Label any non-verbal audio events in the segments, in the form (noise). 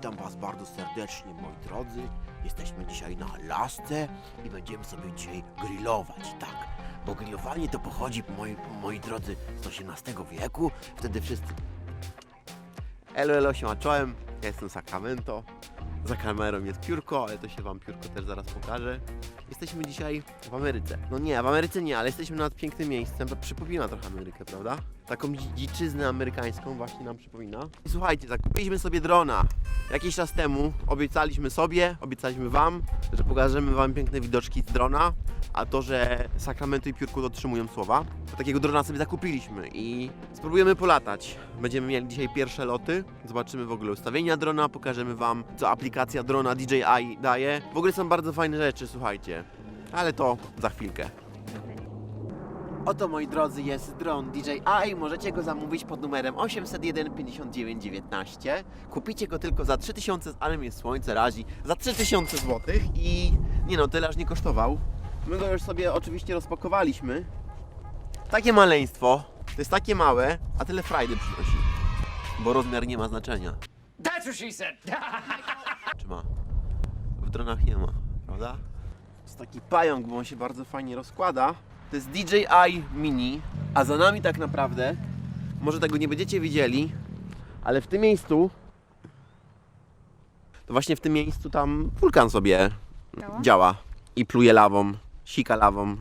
Witam Was bardzo serdecznie, moi drodzy. Jesteśmy dzisiaj na Alasce i będziemy sobie dzisiaj grillować, tak. Bo grillowanie to pochodzi, moi, moi drodzy, z XVIII wieku. Wtedy wszyscy... Elo, elo, się czołem. Ja jestem Sacramento. Za kamerą jest piórko, ale to się Wam piórko też zaraz pokaże. Jesteśmy dzisiaj w Ameryce. No nie, w Ameryce nie, ale jesteśmy nad pięknym miejscem. Przypomina trochę Amerykę, prawda? Taką dzi- dziczyznę amerykańską właśnie nam przypomina. I słuchajcie, zakupiliśmy sobie drona. Jakiś czas temu obiecaliśmy sobie, obiecaliśmy Wam, że pokażemy Wam piękne widoczki z drona, a to, że Sacramento i Piórku dotrzymują słowa, to takiego drona sobie zakupiliśmy i spróbujemy polatać. Będziemy mieli dzisiaj pierwsze loty, zobaczymy w ogóle ustawienia drona, pokażemy Wam, co aplikacja drona DJI daje. W ogóle są bardzo fajne rzeczy, słuchajcie, ale to za chwilkę. Oto moi drodzy jest dron DJI, możecie go zamówić pod numerem 801 59 19. Kupicie go tylko za 3000, ale mnie słońce razi, za 3000 zł i nie no, tyle aż nie kosztował. My go już sobie oczywiście rozpakowaliśmy. Takie maleństwo, to jest takie małe, a tyle frajdy przynosi. Bo rozmiar nie ma znaczenia. That's what she said. (laughs) Czy ma? W dronach nie ma, prawda? To jest taki pająk, bo on się bardzo fajnie rozkłada. To jest DJI Mini, a za nami tak naprawdę, może tego nie będziecie widzieli, ale w tym miejscu, to właśnie w tym miejscu tam wulkan sobie Działa? działa i pluje lawą, sika lawą.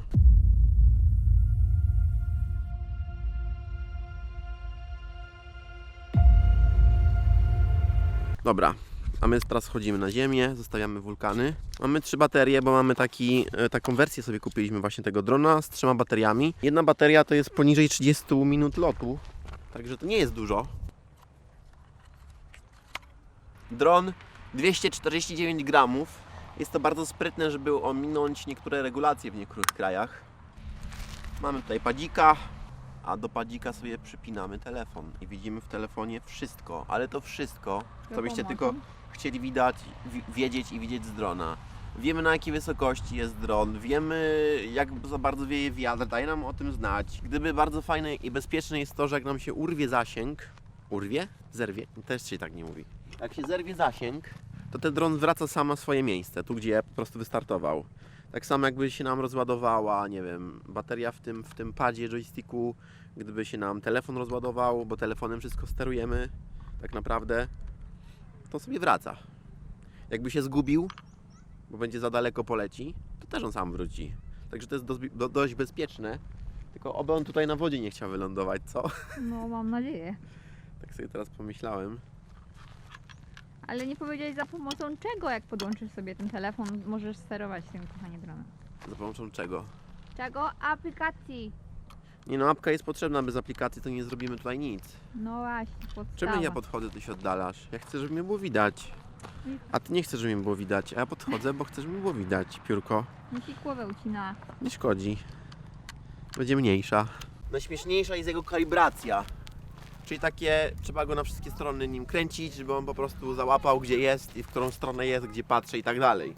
Dobra, a my teraz schodzimy na ziemię, zostawiamy wulkany. Mamy trzy baterie, bo mamy taki, e, taką wersję sobie kupiliśmy właśnie tego drona z trzema bateriami. Jedna bateria to jest poniżej 30 minut lotu, także to nie jest dużo. Dron 249 gramów. Jest to bardzo sprytne, żeby ominąć niektóre regulacje w niektórych krajach. Mamy tutaj padzika, a do padzika sobie przypinamy telefon i widzimy w telefonie wszystko, ale to wszystko, co byście tylko chcieli widać, wi- wiedzieć i widzieć z drona. Wiemy na jakiej wysokości jest dron, wiemy jak za bardzo wieje wiatr, daje nam o tym znać. Gdyby bardzo fajne i bezpieczne jest to, że jak nam się urwie zasięg, urwie? Zerwie? Też się tak nie mówi. Jak się zerwie zasięg, to ten dron wraca sam na swoje miejsce, tu gdzie po prostu wystartował. Tak samo jakby się nam rozładowała, nie wiem, bateria w tym, w tym padzie joysticku, gdyby się nam telefon rozładował, bo telefonem wszystko sterujemy, tak naprawdę, to sobie wraca. Jakby się zgubił, bo będzie za daleko poleci, to też on sam wróci. Także to jest dozbi- do, dość bezpieczne. Tylko oby on tutaj na wodzie nie chciał wylądować, co? No, mam nadzieję. Tak sobie teraz pomyślałem. Ale nie powiedziałeś za pomocą czego, jak podłączysz sobie ten telefon, możesz sterować tym, kochanie, dronem. Za pomocą czego? Czego? Aplikacji. Nie no, apka jest potrzebna, bez aplikacji to nie zrobimy tutaj nic. No właśnie, podstawa. Czemu ja podchodzę, ty się oddalasz? Ja chcę, żeby mnie było widać. A ty nie chcesz, żeby mnie było widać, a ja podchodzę, bo chcę, żeby mnie było widać, piórko. Mi się głowę ucina. Nie szkodzi. Będzie mniejsza. Najśmieszniejsza jest jego kalibracja. Czyli takie, trzeba go na wszystkie strony nim kręcić, żeby on po prostu załapał gdzie jest i w którą stronę jest, gdzie patrzy i tak dalej.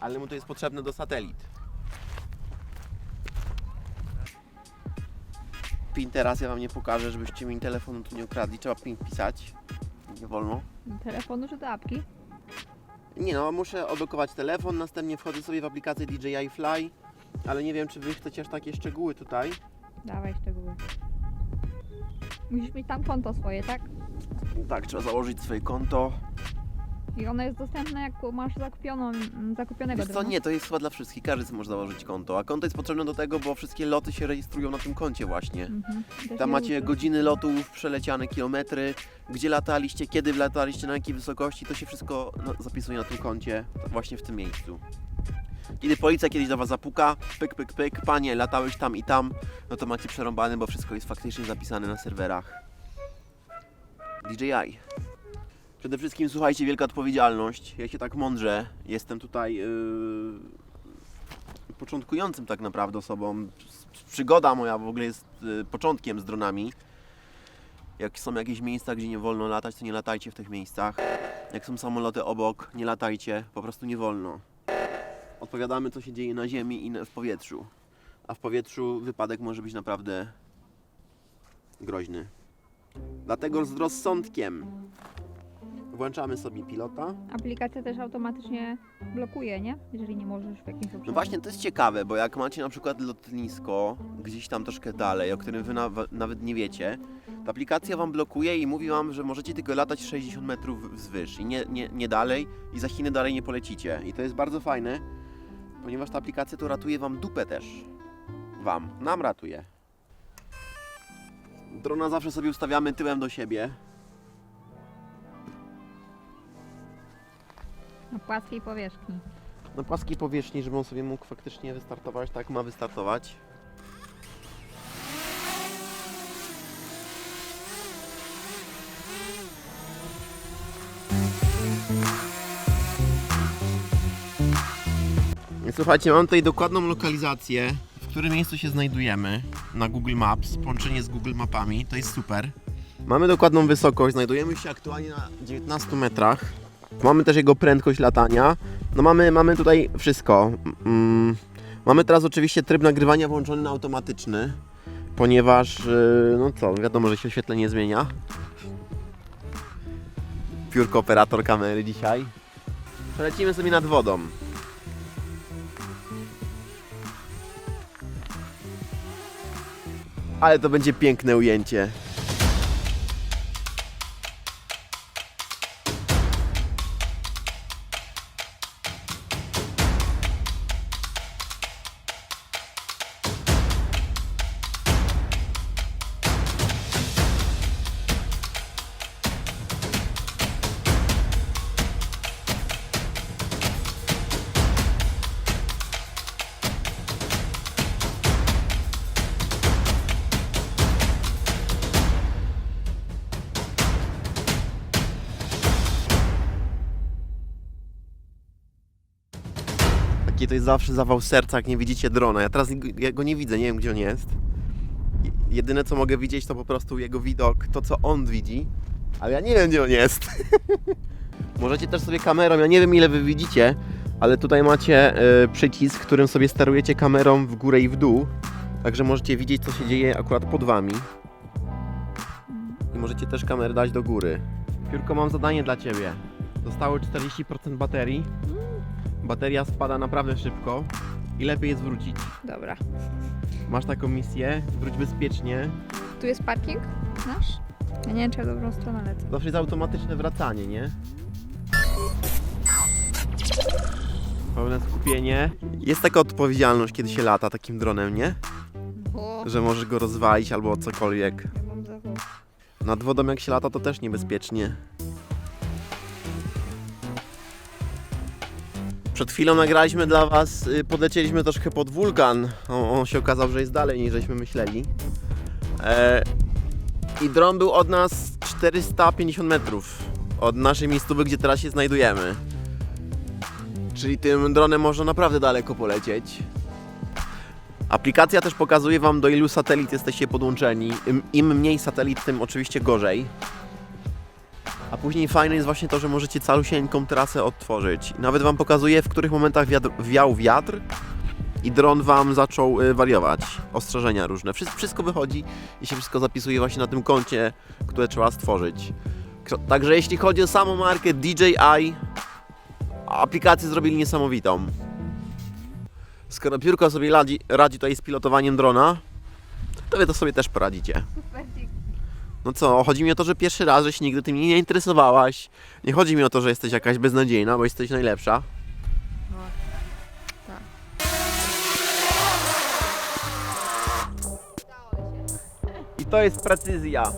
Ale mu to jest potrzebne do satelit. Pin teraz ja wam nie pokażę, żebyście mi telefonu tu nie ukradli. Trzeba pin pisać. Nie wolno. Telefonu czy do apki? Nie no, muszę odblokować telefon, następnie wchodzę sobie w aplikację DJI Fly, ale nie wiem, czy wy chcecie aż takie szczegóły tutaj. Dawaj szczegóły. Musisz mieć tam konto swoje, tak? Tak, trzeba założyć swoje konto. I ono jest dostępne, jak masz zakupioną, mm, zakupionego Wiesz co, drona. nie, to jest chyba dla wszystkich, każdy może założyć konto, a konto jest potrzebne do tego, bo wszystkie loty się rejestrują na tym koncie właśnie. Mhm. Też Tam nie macie godziny lotów, przeleciane kilometry, gdzie lataliście, kiedy lataliście, na jakiej wysokości, to się wszystko no, zapisuje na tym koncie, właśnie w tym miejscu. Kiedy policja kiedyś do Was zapuka, pyk, pyk, pyk, panie, latałeś tam i tam, no to macie przerąbane, bo wszystko jest faktycznie zapisane na serwerach. DJI. Przede wszystkim, słuchajcie, wielka odpowiedzialność. Ja się tak mądrze, jestem tutaj yy, początkującym tak naprawdę osobą. Przygoda moja w ogóle jest yy, początkiem z dronami. Jak są jakieś miejsca, gdzie nie wolno latać, to nie latajcie w tych miejscach. Jak są samoloty obok, nie latajcie, po prostu nie wolno. Odpowiadamy, co się dzieje na ziemi i w powietrzu. A w powietrzu wypadek może być naprawdę groźny. Dlatego z rozsądkiem. włączamy sobie pilota. Aplikacja też automatycznie blokuje, nie? Jeżeli nie możesz w jakimś obszarze. No właśnie, to jest ciekawe, bo jak macie na przykład lotnisko gdzieś tam troszkę dalej, o którym wy nawet nie wiecie, to aplikacja wam blokuje i mówi wam, że możecie tylko latać 60 metrów wzwyż i nie, nie, nie dalej i za Chiny dalej nie polecicie. I to jest bardzo fajne, ponieważ ta aplikacja to ratuje wam dupę też. Wam, nam ratuje. Drona zawsze sobie ustawiamy tyłem do siebie. Na płaskiej powierzchni. na płaskiej powierzchni, żeby on sobie mógł faktycznie wystartować, tak ma wystartować. Słuchajcie, mam tutaj dokładną lokalizację, w którym miejscu się znajdujemy na Google Maps, połączenie z Google Mapami, to jest super. Mamy dokładną wysokość, znajdujemy się aktualnie na 19 metrach. Mamy też jego prędkość latania. No mamy, mamy tutaj wszystko. Mm, mamy teraz oczywiście tryb nagrywania włączony na automatyczny, ponieważ, yy, no co, wiadomo, że się oświetlenie zmienia. Piórko operator kamery dzisiaj. Przelecimy sobie nad wodą. Ale to będzie piękne ujęcie. To jest zawsze zawał serca, jak nie widzicie drona. Ja teraz ja go nie widzę, nie wiem gdzie on jest. Je- Jedyne co mogę widzieć to po prostu jego widok, to co on widzi, ale ja nie wiem gdzie on jest. (laughs) Możecie też sobie kamerą, ja nie wiem ile wy widzicie, ale tutaj macie e, przycisk, którym sobie sterujecie kamerą w górę i w dół. Także możecie widzieć co się dzieje akurat pod wami. I możecie też kamerę dać do góry. Piórko, mam zadanie dla Ciebie. Zostało 40% baterii. Bateria spada naprawdę szybko i lepiej jest wrócić. Dobra. Masz taką misję, wróć bezpiecznie. Tu jest parking nasz? Ja nie wiem, czy ja dobrą stronę lecę. Zawsze jest automatyczne wracanie, nie? Pełne skupienie. Jest taka odpowiedzialność, kiedy się lata takim dronem, nie? O, Że możesz go rozwalić albo cokolwiek. ja mam zawał. Nad wodą jak się lata, to też niebezpiecznie. Przed chwilą nagraliśmy dla Was, y, podlecieliśmy troszkę pod wulkan. On, on się okazał, że jest dalej niż żeśmy myśleli. E, I dron był od nas 450 metrów. Od naszej miejscowy, gdzie teraz się znajdujemy. Czyli tym dronem można naprawdę daleko polecieć. Aplikacja też pokazuje Wam do ilu satelit jesteście podłączeni. Im, Im mniej satelit, tym oczywiście gorzej. A później fajne jest właśnie to, że możecie calusieńką trasę odtworzyć. Nawet Wam pokazuje, w których momentach wiatr, wiał wiatr i dron Wam zaczął y, wariować. Ostrzeżenia różne. Wszystko, wychodzi i się wszystko zapisuje właśnie na tym koncie, które trzeba stworzyć. Także jeśli chodzi o samą markę DJI, aplikację zrobili niesamowitą. Skoro piórko sobie radzi, radzi tutaj z pilotowaniem drona, to wy to sobie też poradzicie. No co, chodzi mi o to, że pierwszy raz, że się nigdy tym nie interesowałaś. Nie chodzi mi o to, że jesteś jakaś beznadziejna, bo jesteś najlepsza. I to jest precyzja.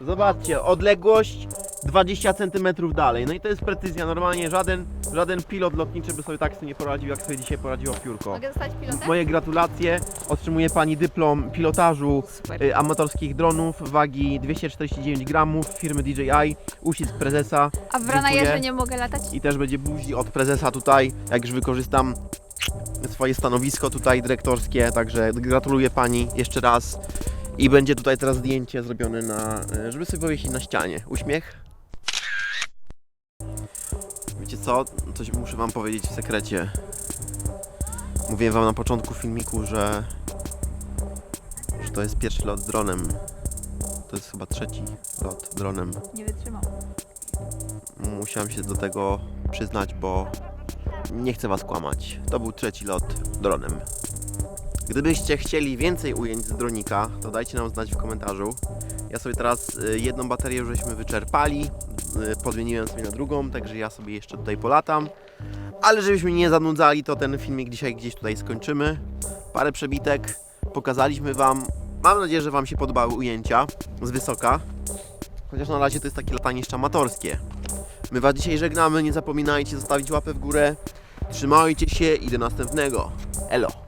Zobaczcie, odległość 20 cm dalej. No i to jest precyzja. Normalnie żaden, żaden pilot lotniczy by sobie tak sobie nie poradził, jak sobie dzisiaj poradziło piórko. Mogę zostać pilotem? Moje gratulacje. Otrzymuje Pani dyplom pilotażu Super. y, amatorskich dronów wagi 249 gramów firmy DJI. Uścisk prezesa. A w Ranajerze dziękuję. nie mogę latać? i też będzie buzi od prezesa tutaj, jak już wykorzystam swoje stanowisko tutaj dyrektorskie, także gratuluję Pani jeszcze raz i będzie tutaj teraz zdjęcie zrobione na, e, żeby sobie powiesić na ścianie. Uśmiech. Co? Coś muszę Wam powiedzieć w sekrecie. Mówiłem Wam na początku filmiku, że, że to jest pierwszy lot dronem. To jest chyba trzeci lot dronem. Nie wytrzymam. Mm, musiałem się do tego przyznać, bo nie chcę Was kłamać. To był trzeci lot dronem. Gdybyście chcieli więcej ujęć z dronika, to dajcie nam znać w komentarzu. Ja sobie teraz y, jedną baterię żeśmy wyczerpali, podmieniłem sobie na drugą, także ja sobie jeszcze tutaj polatam. Ale żebyśmy nie zanudzali, to ten filmik dzisiaj gdzieś tutaj skończymy. Parę przebitek pokazaliśmy Wam. Mam nadzieję, że Wam się podobały ujęcia z wysoka. Chociaż na razie to jest takie latanie jeszcze amatorskie. My Was dzisiaj żegnamy, nie zapominajcie zostawić łapę w górę. Trzymajcie się i do następnego. Elo!